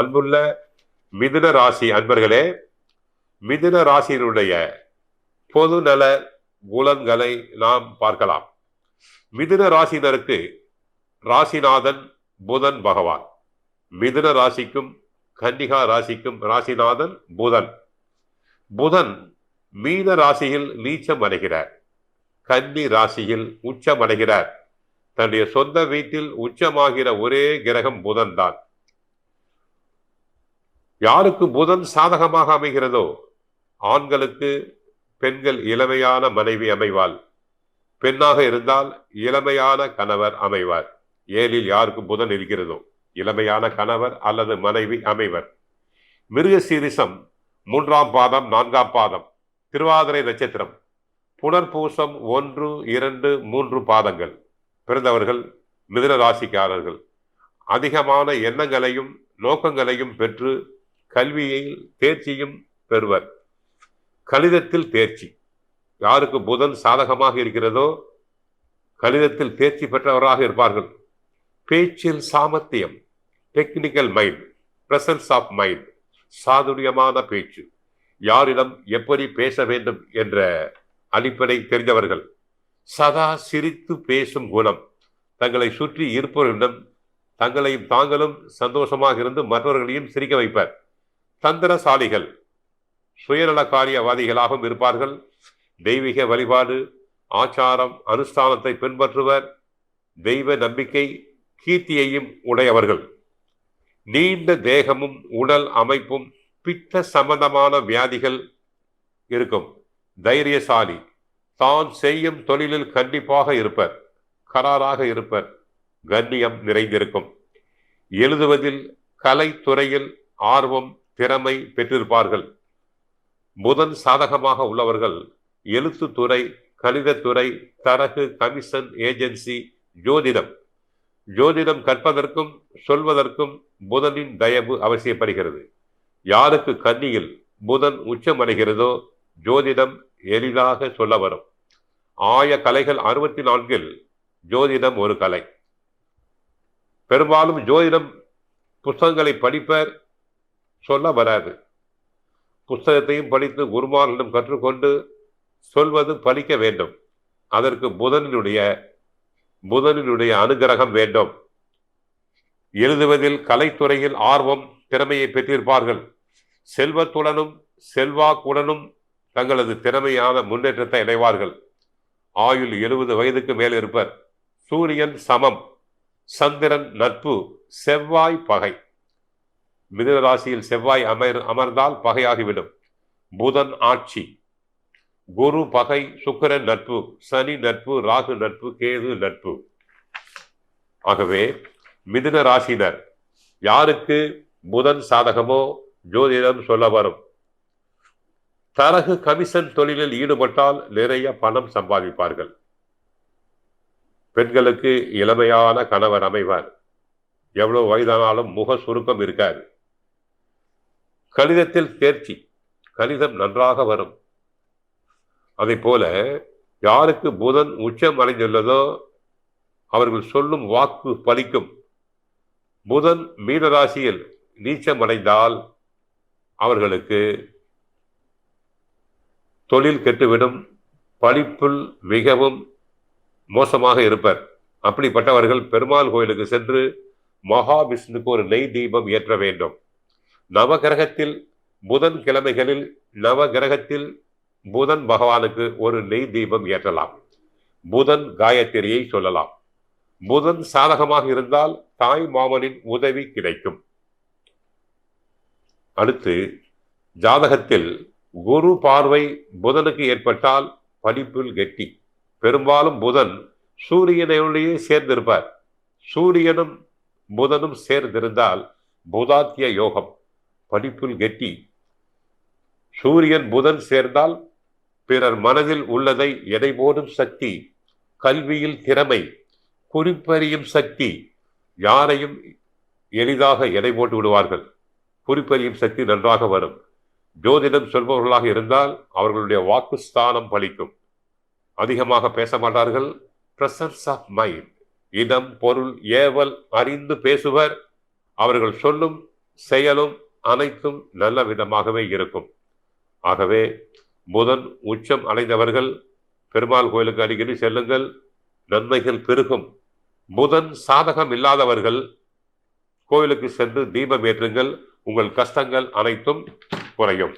அன்புள்ள மிதுன ராசி அன்பர்களே மிதுன ராசியினுடைய பொது நல நாம் பார்க்கலாம். மிதுன ராசினருக்கு ராசிநாதன் புதன் பகவான். மிதுன ராசிக்கும் கன்னிகா ராசிக்கும் ராசிநாதன் புதன். புதன் மீன ராசியில் நீச்சம் அடைகிறார். கன்னி ராசியில் உச்சம் அடைகிறார். தன்னுடைய சொந்த வீட்டில் உச்சமாகிற ஒரே கிரகம் புதன் தான் யாருக்கு புதன் சாதகமாக அமைகிறதோ ஆண்களுக்கு பெண்கள் இளமையான மனைவி அமைவாள். பெண்ணாக இருந்தால் இளமையான கணவர் அமைவார். ஏழில் யாருக்கு புதன் இருக்கிறதோ இளமையான கணவர் அல்லது மனைவி அமைவர். மிருக சீரிசம் மூன்றாம் பாதம் நான்காம் பாதம் திருவாதிரை நட்சத்திரம். புனர்பூசம் ஒன்று இரண்டு மூன்று பாதங்கள். பிறந்தவர்கள் மிதுன ராசிக்காரர்கள் அதிகமான எண்ணங்களையும் நோக்கங்களையும் பெற்று கல்வியில் தேர்ச்சியும் பெறுவர். கணிதத்தில் தேர்ச்சி. யாருக்கு புதன் சாதகமாக இருக்கிறதோ கணிதத்தில் தேர்ச்சி பெற்றவராக இருப்பார்கள். பேச்சில் சாமர்த்தியம் technical mind presence of mind சாதுரியமான பேச்சு. யாரிடம் எப்படி பேச வேண்டும் என்ற அடிப்படை தெரிந்தவர்கள். சதா சிரித்து பேசும் குணம். தங்களை சுற்றி இருப்பவர்களிடம் தங்களையும் தாங்களும் சந்தோஷமாக இருந்து மற்றவர்களையும் சிரிக்க வைப்பர். தந்திரசாலிகள் சுயநலக்காரியவாதிகளாகவும் இருப்பார்கள். தெய்வீக வழிபாடு ஆச்சாரம் அனுஷ்டானத்தை பின்பற்றுவர் தெய்வ நம்பிக்கை கீர்த்தியையும் உடையவர்கள். நீண்ட தேகமும் உடல் அமைப்பும் பித்த சம்பந்தமான வியாதிகள் இருக்கும். தைரியசாலி தான் செய்யும் தொழிலில் கண்டிப்பாக இருப்பர் கராராக இருப்பர் கண்ணியம் நிறைந்திருக்கும். எழுதுவதில் கலைத்துறையில் ஆர்வம் திறமை பெற்றிருப்பார்கள். புதன் சாதகமாக உள்ளவர்கள் எழுத்துத்துறை கணிதத்துறை தரகு கமிஷன் ஏஜென்சி ஜோதிடம். ஜோதிடம் கற்பதற்கும் சொல்வதற்கும் புதனின் தயவு அவசியப்படுகிறது. யாருக்கு கன்னியில் புதன் உச்சமடைகிறதோ ஜோதிடம் எளிதாக சொல்ல வரும். ஆய கலைகள் அறுபத்தி நான்கில் ஜோதிடம் ஒரு கலை. பெரும்பாலும் ஜோதிடம் புஸ்தகங்களை படிப்பர் சொல்ல வராது. புஸ்தகத்தையும் படித்து குருமார்களிடம் கற்றுக்கொண்டு சொல்வது பலிக்க வேண்டும். அதற்கு புதனினுடைய புதனினுடைய அனுகிரகம் வேண்டும். எழுதுவதில் கலைத்துறையில் ஆர்வம் திறமையை பெற்றிருப்பார்கள். செல்வத்துடனும் செல்வாக்குடனும் தங்களது திறமையான முன்னேற்றத்தை அடைவார்கள். ஆயுள் எழுபது வயதுக்கு மேல் இருப்பர் சூரியன் சமம். சந்திரன் நட்பு செவ்வாய் பகை. மிதுன ராசியில் செவ்வாய் அமர் அமர்ந்தால் பகையாகிவிடும். புதன் ஆட்சி. குரு பகை சுக்கிரன் நட்பு சனி நட்பு ராகு நட்பு கேது நட்பு. ஆகவே மிதுன ராசினர் யாருக்கு புதன் சாதகமோ ஜோதிடம் சொல்ல வரும். தரகு கமிஷன் தொழிலில் ஈடுபட்டால் நிறைய பணம் சம்பாதிப்பார்கள். பெண்களுக்கு இளமையான கணவர் அமைவார். எவ்வளவு வயதானாலும் முக சுருக்கம் இருக்காது. கணிதத்தில் தேர்ச்சி கணிதம் நன்றாக வரும். அதை போல யாருக்கு புதன் உச்சம் அடைந்துள்ளதோ அவர்கள் சொல்லும் வாக்கு பலிக்கும். புதன் மீனராசியில் நீச்சம் அடைந்தால் அவர்களுக்கு தொழில் கெட்டுவிடும் படிப்பில் மிகவும் மோசமாக இருப்பர். அப்படிப்பட்டவர்கள் பெருமாள் கோயிலுக்கு சென்று மகாவிஷ்ணுக்கு ஒரு நெய் தீபம் ஏற்ற வேண்டும். நவகிரகத்தில் புதன் கிழமைகளில் நவகிரகத்தில் புதன் பகவானுக்கு ஒரு நெய் தீபம் ஏற்றலாம். புதன் காயத்திரியை சொல்லலாம். புதன் சாதகமாக இருந்தால் தாய் மாமனின் உதவி கிடைக்கும். அடுத்து ஜாதகத்தில் குரு பார்வை புதனுக்கு ஏற்பட்டால் படிப்பில் கெட்டி. பெரும்பாலும் புதன் சூரியனையுடைய சேர்ந்திருப்பார். சூரியனும் புதனும் சேர்ந்திருந்தால் புதாத்திய யோகம். படிப்பில் கெட்டி. சூரியன் புதன் சேர்ந்தால் பிறர் மனதில் உள்ளதை எடை போடும் சக்தி கல்வியில் திறமை குறிப்பறியும் சக்தி யாரையும் எளிதாக எடை போட்டு விடுவார்கள்? குறிப்பறியும் சக்தி நன்றாக வரும். ஜோதிடம் சொல்பவர்களாக இருந்தால் அவர்களுடைய வாக்குஸ்தானம் பலிக்கும். அதிகமாக பேச மாட்டார்கள். பிரசன்ஸ் ஆஃப் மைண்ட் இடம் பொருள் ஏவல் அறிந்து பேசுவர். அவர்கள் சொல்லும் செயலும் அனைத்தும் நல்ல விதமாகவே இருக்கும். ஆகவே புதன் உச்சம் அடைந்தவர்கள் பெருமாள் கோயிலுக்கு அடிக்கடி செல்லுங்கள். நன்மைகள் பெருகும். புதன் சாதகம் இல்லாதவர்கள் கோயிலுக்கு சென்று தீபம் ஏற்றுங்கள். உங்கள் கஷ்டங்கள் அனைத்தும் குறையும்.